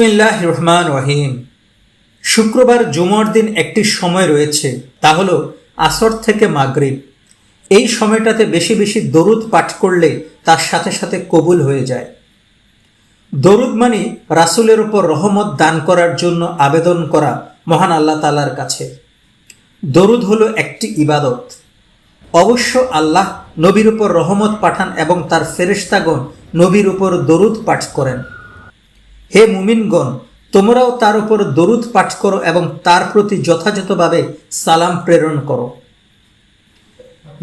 বিসমিল্লাহ রহমান রহিম শুক্রবার জুমার দিন একটি সময় রয়েছে, তা হলো আসর থেকে মাগরিব। এই সময়টাতে বেশি বেশি দরুদ পাঠ করলে তার সাথে সাথে কবুল হয়ে যায়। দরুদ মানে রাসুলের উপর রহমত দান করার জন্য আবেদন করা মহান আল্লাহ তালার কাছে। দরুদ হলো একটি ইবাদত। অবশ্য আল্লাহ নবীর উপর রহমত পাঠান এবং তার ফেরেশতাগণ নবীর উপর দরুদ পাঠ করেন। হে মুমিনগণ, তোমরাও তার উপর দরুদ পাঠ করো এবং তার প্রতি যথাযথভাবে সালাম প্রেরণ করো।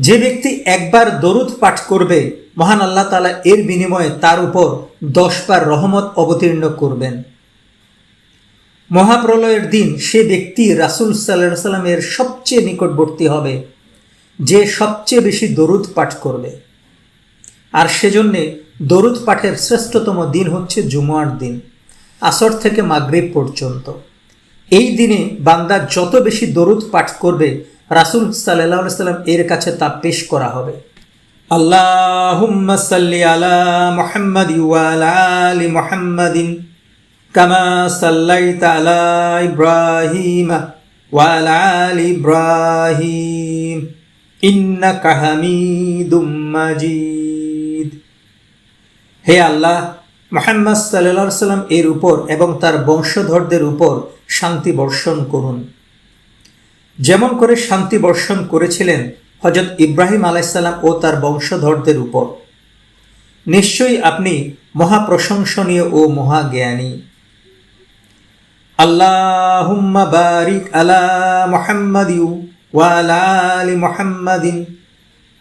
যে ব্যক্তি একবার দরুদ পাঠ করবে, মহান আল্লাহ তালা এর বিনিময়ে তার উপর দশবার রহমত অবতীর্ণ করবেন। মহাপ্রলয়ের দিন সে ব্যক্তি রাসুল সাল্লাহ সাল্লামের সবচেয়ে নিকটবর্তী হবে, যে সবচেয়ে বেশি দরুদ পাঠ করবে। আর সেজন্যে দরুদ পাঠের শ্রেষ্ঠতম দিন হচ্ছে জুমুয়ার দিন। আসর থেকে মাগরিব পর্যন্ত। এই দিনে বান্দা যত বেশি দরুদ পাঠ করবে, রাসুল সাল্লাহ সাল্লাম এর কাছে তা পেশ করা হবে। আল্লাহুম্মা সাল্লি আলা মুহাম্মাদি ওয়া আলা মুহাম্মাদিন কামা সাল্লাইতা আলা ইব্রাহিম ওয়া আলা আলি ইব্রাহিম। ইন্নাকা হামিদুম মাজিদ। হে আল্লাহ মোহাম্মদ সাল্লা সাল্লাম এর উপর এবং তার বংশধরদের উপর শান্তি বর্ষণ করুন। যেমন করে শান্তি বর্ষণ করেছিলেন হজরত ইব্রাহিম আলাইসাল্লাম ও তার বংশধরদের উপর। নিশ্চয়ই আপনি মহাপ্রশংসনীয় ও মহাজ্ঞানী। আল্লাহুম্মা বারিক আলা মুহাম্মাদ ওয়ালা আলি মুহাম্মাদিন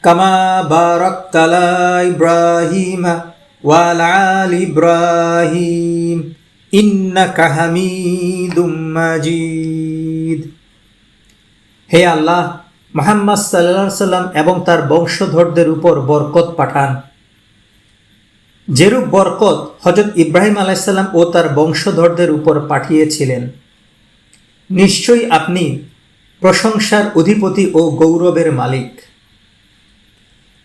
কামা বারাক আলা ইব্রাহিমা ওয়ালা আলি ইব্রাহিম, ইন্নাকা হামিদুম মাজিদ। হে আল্লাহ, মোহাম্মদ সাল্লা সাল্লাম এবং তার বংশধরদের উপর বরকত পাঠান। যেরূপ বরকত হজরত ইব্রাহিম আলাইসাল্লাম ও তার বংশধরদের উপর পাঠিয়েছিলেন, নিশ্চয়ই আপনি প্রশংসার অধিপতি ও গৌরবের মালিক।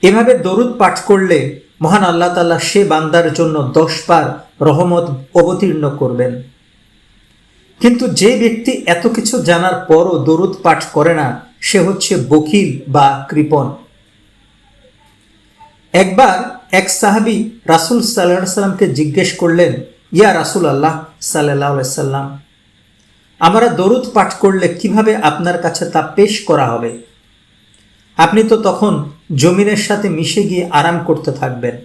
এভাবে দরুদ পাঠ করলে মহান আল্লাহ তাল্লাহ সে বান্দার জন্য দশ বার রহমত অবতীর্ণ করবেন। কিন্তু যে ব্যক্তি এত কিছু জানার পরও দরুদ পাঠ করে না, সে হচ্ছে বকিল বা কৃপণ। একবার এক সাহাবি রাসুল সাল্লাহ সাল্লামকে জিজ্ঞেস করলেন, ইয়া রাসুল আল্লাহ সাল্লাহ সাল্লাম, আমরা দরুদ পাঠ করলে কীভাবে আপনার কাছে তা পেশ করা হবে? আপনি তো তখন জমিনের সাথে মিশে গিয়ে আরাম করতে থাকবেন।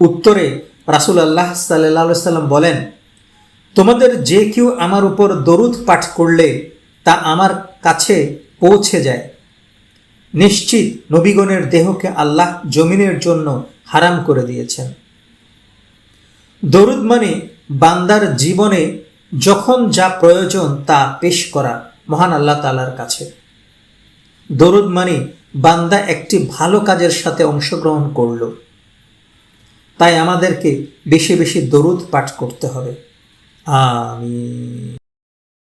উত্তরে রাসুল আল্লাহ সাল্লাহ সাল্লাম বলেন, তোমাদের যে কেউ আমার উপর দরুদ পাঠ করলে তা আমার কাছে পৌঁছে যায়। নিশ্চিত নবীগণের দেহকে আল্লাহ জমিনের জন্য হারাম করে দিয়েছেন। দরুদ মানে বান্দার জীবনে যখন যা প্রয়োজন তা পেশ করা মহান আল্লাহ তালার কাছে। দরুদ মানে বান্দা একটি ভালো কাজের সাথে অংশগ্রহণ করল। তাই আমাদেরকে বেশি বেশি দরুদ পাঠ করতে হবে। আমিন।